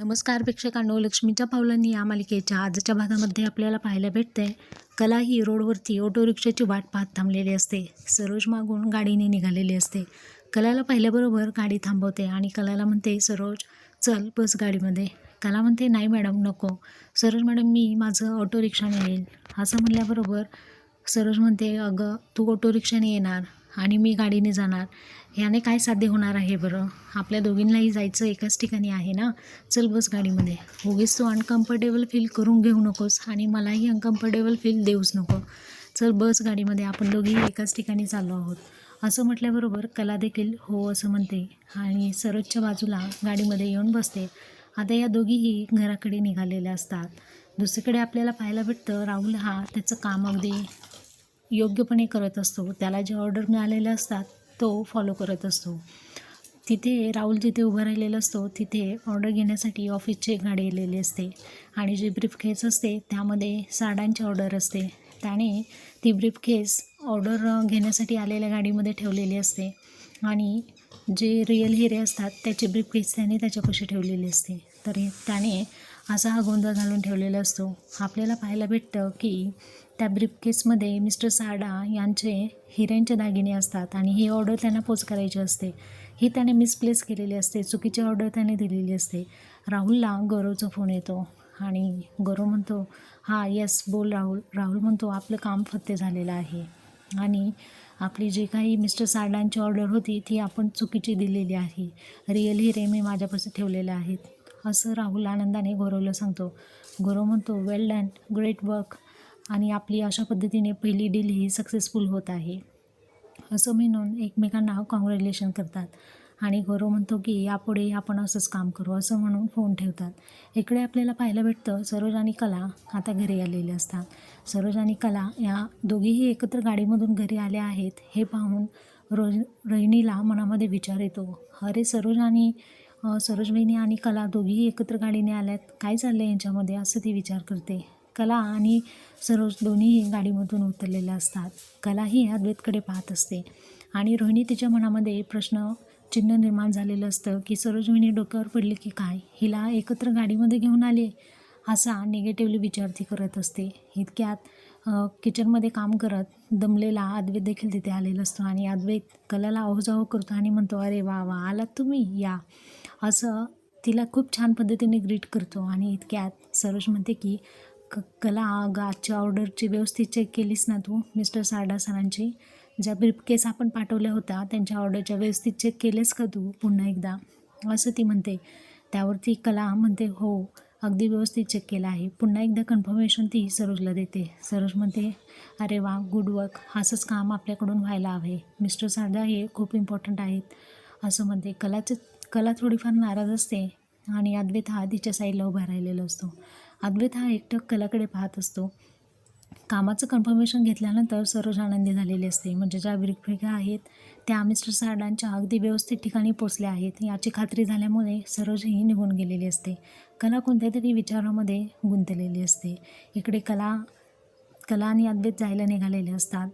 नमस्कार प्रेक्षकांनो लक्ष्मीच्या पावलांनी या मालिकेच्या आजच्या भागामध्ये आपल्याला पाहायला भेटते कला ही रोडवरती ऑटो रिक्षाची वाट पाहत थांबलेली असते. सरोज मागून गाडीने निघालेली असते. कलाला पाहिल्याबरोबर गाडी थांबवते आणि कलाला म्हणते सरोज चल बस गाडीमध्ये. कला म्हणते नाही मॅडम नको. सरोज मॅडम मी माझं ऑटो रिक्षाने येईल. असं म्हणल्याबरोबर सरोज म्हणते अगं तू ऑटो रिक्षाने येणार. आणि मी गाडीने जाणार. ह्याने काय साध्य होणार आहे बरं? आपल्या दोघींनाही जायचं एकाच ठिकाणी आहे ना? चल बस गाडीमध्ये. उगीच तू अनकम्फर्टेबल फील करून घेऊ नकोस आणि मलाही अनकम्फर्टेबल फील देऊच नको. चल बस गाडीमध्ये. आपण दोघीही एकाच ठिकाणी चाललो आहोत. असं म्हटल्याबरोबर कला देखील हो असं म्हणते आणि सरोजच्या बाजूला गाडीमध्ये येऊन बसते. आता या दोघीही घराकडे निघालेल्या असतात. दुसरीकडे आपल्याला पाहायला भेटतं राहुल हा त्याचं काम अगदी योग्यपणे करत असतो. त्याला जे ऑर्डर मिळालेलं असतात तो फॉलो करत असतो. तिथे राहुल जिथे उभा राहिलेला असतो तिथे ऑर्डर घेण्यासाठी ऑफिसची एक गाडी आलेली असते. आणि जी ब्रीफ केस असते त्यामध्ये साड्यांची ऑर्डर असते. त्याने ती ब्रीफ केस ऑर्डर घेण्यासाठी आलेल्या गाडीमध्ये ठेवलेली असते. आणि जे रिअल हिरे असतात त्याचे ब्रीफकेस त्याने त्याच्यापाशी ठेवलेली असते. तर त्याने असा हा गोंधळ घालून ठेवलेला असतो. आपल्याला पाहायला भेटतं की त्या ब्रीफकेसमध्ये मिस्टर साडा यांचे हिऱ्यांचे दागिने असतात आणि ही ऑर्डर त्यांना पोच करायची असते. ही त्याने मिसप्लेस केलेली असते. चुकीची ऑर्डर त्याने दिलेली असते. राहुलला गौरवचा फोन येतो आणि गौरव म्हणतो हा यस बोल राहुल. राहुल म्हणतो आपलं काम फत्ते झालेलं आहे. आणि आपली जी काही मिस्टर साडांची ऑर्डर होती ती आपण चुकीची दिलेली आहे. रिअल हिरे मी माझ्यापासून ठेवलेले आहेत. असं राहुल आनंदाने गौरवला सांगतो. गौरव म्हणतो वेल डन ग्रेट वर्क आणि आपली अशा पद्धतीने पहिली डील ही सक्सेसफुल होत आहे. असं म्हणून एकमेकांना कॉंग्रॅच्युलेशन करतात. आणि गौरव म्हणतो की यापुढे आपण असंच काम करू असं म्हणून फोन ठेवतात. इकडे आपल्याला पाहायला भेटतं सरोज आणि कला आता घरी आलेले असतात. सरोज आणि कला या दोघीही एकत्र गाडीमधून घरी आल्या आहेत हे पाहून रोज रोहिणीला मनामध्ये विचार येतो. अरे सरोज आणि सरोज वहिनी आणि कला दोघीही एकत्र गाडीने आल्यात. काय चाललं आहे यांच्यामध्ये? असं ती विचार करते. कला आणि सरोज दोन्हीही गाडीमधून उतरलेल्या असतात. कलाही अद्वैतकडे पाहत असते. आणि रोहिणी तिच्या मनामध्ये प्रश्न चिन्ह निर्माण झालेलं असतं की सरोज डोक्यावर पडली की काय? हिला एकत्र गाडीमध्ये घेऊन आले? असा निगेटिव्हली विचार ती करत असते. इतक्यात किचनमध्ये काम करत दमलेला अद्वैत देखील तिथे आलेला असतो आणि अद्वैत कलाला अहोजाहो करतो आणि म्हणतो अरे वा वा आलात तुम्ही? या. असं तिला खूप छान पद्धतीने ग्रीट करतो आणि इतक्यात सरोज म्हणते की क कला अगं आजच्या ऑर्डरची व्यवस्थित चेक केलीस ना तू मिस्टर सारडा सरांची? ज्या ब्रीफकेस आपण पाठवल्या होत्या त्यांच्या ऑर्डरच्या व्यवस्थित चेक केलेस का तू पुन्हा एकदा? असं ती म्हणते. त्यावरती कला म्हणते हो अगदी व्यवस्थित चेक केलं आहे. पुन्हा एकदा कन्फर्मेशन ती सरोजला देते. सरोज म्हणते अरे वा गुड वर्क असंच काम आपल्याकडून व्हायला हवे मिस्टर सारदा हे खूप इम्पॉर्टंट आहेत. असं म्हणते. कलाचं कला थोडीफार नाराज असते आणि अद्वैत हा तिच्या साईडला उभा राहिलेला असतो. अद्वैत हा एकटक कलाकडे पाहत असतो. कामाचं कन्फर्मेशन घेतल्यानंतर सरोज आनंदी झालेली असते. म्हणजे ज्या ब्रिकफिका आहेत त्या मिस्टर सारडांच्या अगदी व्यवस्थित ठिकाणी पोचल्या आहेत. याची खात्री झाल्यामुळे सरोजही निघून गेलेली असते. कला कोणत्या तरी विचारामध्ये गुंतलेली असते. इकडे कला कला आणि अद्वैत जायला निघालेले असतात.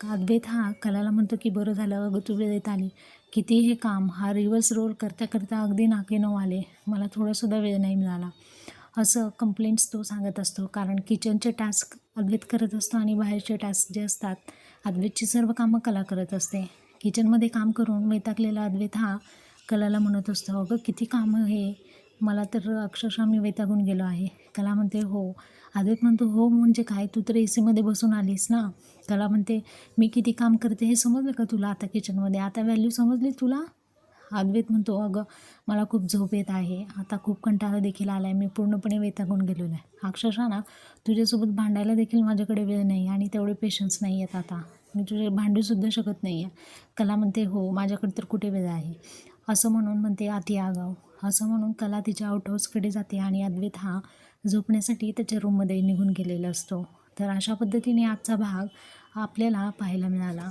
का अद्वैत हा कलाला म्हणतो की बरं झालं अगं तू वेळेत आली. किती हे काम हा रिव्हर्स रोल करता करता अगदी नाके नऊ आले. मला थोडासुद्धा वेळ नाही मिळाला. असं कंप्लेंट्स तो सांगत असतो. कारण किचनचे टास्क अद्वैत करत असतो आणि बाहेरचे टास्क जे असतात अद्वैतची सर्व कामं कला करत असते. किचनमध्ये काम करून वैतागलेला अद्वैत हा कलाला म्हणत असतो. अगं किती कामं हे? मला तर अक्षरशः मी वैतागून गेलो आहे. कला म्हणते हो. अद्वैत म्हणतो हो म्हणजे काय? तू तर ए सीमध्ये बसून आलीस ना? कला म्हणते मी किती काम करते हे समजलं का तुला आता किचनमध्ये आता व्हॅल्यू समजली तुला? अद्वैत म्हणतो अगं मला खूप झोप येत आहे. आता खूप कंटाळा देखील आला आहे मी पूर्णपणे वैतागून गेलेलो आहे. अक्षरशः ना तुझ्यासोबत भांडायला देखील माझ्याकडे वेळ नाही आणि तेवढे पेशन्स नाही आहेत आता. मी तुझे भांडूसुद्धा शकत नाही आहे कला म्हणते हो माझ्याकडे तर कुठे वेळ आहे? असं म्हणून म्हणते आती आगाव असं म्हणून कला तिच्या आउट हाऊसकडे जाते आणि अद्वैत हा झोपण्यासाठी त्याच्या रूममध्ये निघून गेलेला असतो. तर अशा पद्धतीने आजचा भाग आपल्याला पाहायला मिळाला.